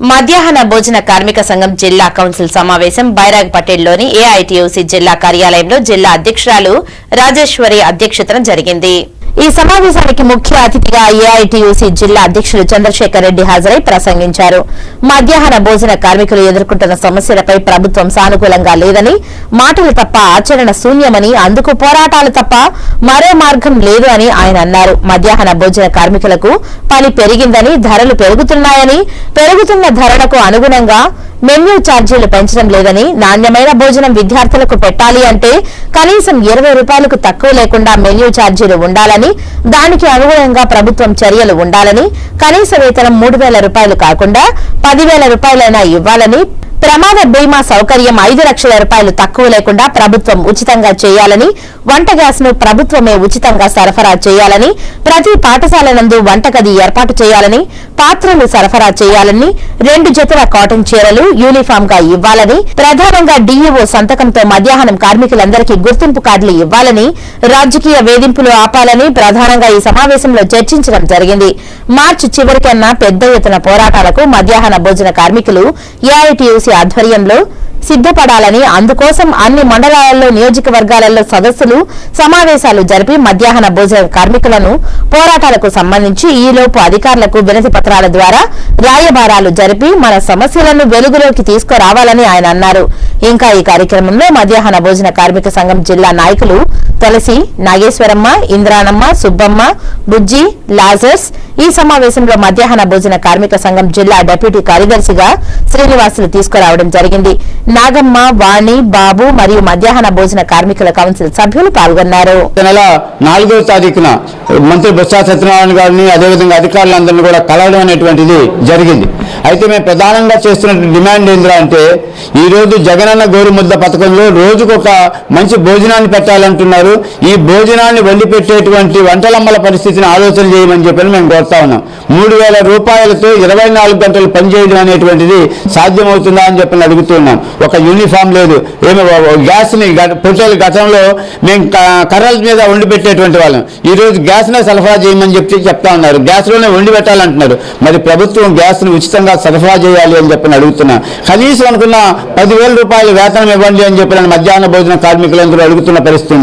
మధ్యాహ్న భోజన కార్మిక సంఘం జిల్లా కౌన్సిల్ సమావేశం బైరాగ్ పటేల్లోని ఏఐటీయూసీ జిల్లా కార్యాలయంలో జిల్లా అధ్యక్షురాలు రాజేశ్వరి అధ్యక్షతన జరిగింది. ఈ సమావేశానికి ముఖ్య అతిథిగా ఏఐటీయూసీ జిల్లా అధ్యక్షులు చంద్రశేఖర్ రెడ్డి హాజరై ప్రసంగించారు. మధ్యాహ్న భోజన కార్మికులు ఎదుర్కొంటున్న సమస్యలపై ప్రభుత్వం సానుకూలంగా లేదని మాటలు తప్ప ఆచరణ శూన్యమని అందుకు పోరాటాలు తప్ప మరో మార్గం లేదు అని ఆయన అన్నారు. మధ్యాహ్న భోజన కార్మికులకు పని పెరిగిందని ధరలు పెరుగుతున్నాయని పెరుగుతున్న ధరలకు అనుగుణంగా మెన్యూ ఛార్జీలు పెంచడం లేదని నాణ్యమైన భోజనం విద్యార్థులకు పెట్టాలి అంటే కనీసం ఇరవై రూపాయలకు తక్కువ లేకుండా మెన్యూ ఛార్జీలు ఉండాలని దానికి అనుగుణంగా ప్రభుత్వం చర్యలు ఉండాలని కనీస వేతనం మూడు వేల రూపాయలు కాకుండా పదివేల రూపాయలైనా ఇవ్వాలని ప్రమాద బీమా సౌకర్యం ఐదు లక్షల రూపాయలు తక్కువ లేకుండా ప్రభుత్వం ఉచితంగా చేయాలని వంట గ్యాస్ను ప్రభుత్వమే ఉచితంగా సరఫరా చేయాలని ప్రతి పాఠశాల నందు వంటగది ఏర్పాటు చేయాలని పాత్రలు సరఫరా చేయాలని రెండు జతల కాటన్ చీరలు యూనిఫామ్గా ఇవ్వాలని ప్రధానంగా డీఈఓ సంతకంతో మధ్యాహ్నం కార్మికులందరికీ గుర్తింపు కార్డులు ఇవ్వాలని రాజకీయ వేధింపులు ఆపాలని ప్రధానంగా ఈ సమావేశంలో చర్చించడం జరిగింది. మార్చి చివరికన్నా పెద్ద ఎత్తున పోరాటాలకు మధ్యాహ్న భోజన కార్మికులు ఏఐటీయూసీ ఆధ్వర్యంలో సిద్ధపడాలని అందుకోసం అన్ని మండలాలలో నియోజకవర్గాలలో సదస్సులు సమావేశాలు జరిపి మధ్యాహ్న భోజన కార్మికులను పోరాటాలకు సంబంధించి ఈలోపు అధికారులకు వినతి పత్రాల ద్వారా రాయబారాలు జరిపి మన సమస్యలను వెలుగులోకి తీసుకురావాలని ఆయన అన్నారు. ఇంకా ఈ కార్యక్రమంలో మధ్యాహ్న భోజన కార్మిక సంఘం జిల్లా నాయకులు తులసి నాగేశ్వరమ్మ ఇంద్రానమ్మ సుబ్బమ్మ బుజ్జి లాజర్స్ ఈ సమావేశంలో మధ్యాహ్న భోజన కార్మిక సంఘం జిల్లా డిప్యూటీ కార్యదర్శిగా శ్రీనివాసులు తీసుకురావడం జరిగింది. నాగమ్మ వాణి బాబు మరియు మధ్యాహ్న భోజన కార్మికుల కౌన్సిల్ సభ్యులు పాల్గొన్నారు. నెల నాలుగవ తారీఖున మంత్రి బొత్స సత్యనారాయణ గారిని అదేవిధంగా అధికారులందరినీ కూడా కలవడం అనేటువంటిది జరిగింది. అయితే మేము ప్రధానంగా చేస్తున్న డిమాండ్ ఏంద్రా అంటే ఈ రోజు జగనన్న గోరుముద్ద పథకంలో రోజుకొక మంచి భోజనాన్ని పెట్టాలంటున్నారు ఈ భోజనాన్ని వండిపెట్టేటువంటి వంటలమ్మల పరిస్థితిని ఆలోచన చేయమని చెప్పని మేము కోరుతా ఉన్నాం. మూడు వేల రూపాయలతో ఇరవై నాలుగు గంటలు పనిచేయడం అనేటువంటిది సాధ్యమవుతుందా అని చెప్పని అడుగుతున్నాం ఒక యూనిఫామ్ లేదు. ఏమి గ్యాస్ని గ- పొట్టేలు గతంలో మేము క- కర్రల మీద వండి పెట్టేటువంటి వాళ్ళం. ఈ రోజు గ్యాస్నే సరఫరా చేయమని చెప్పి చెప్తా ఉన్నారు. గ్యాస్లోనే వండి పెట్టాలంటున్నారు. మరి ప్రభుత్వం గ్యాస్ని ఉచితంగా సరఫరా చేయాలి అని చెప్పని అడుగుతున్నా. కనీసం అనుకున్న పదివేల రూపాయలు వేతనం ఇవ్వండి అని చెప్పి మధ్యాహ్న భోజన కార్మికులందరూ అడుగుతున్న పరిస్థితి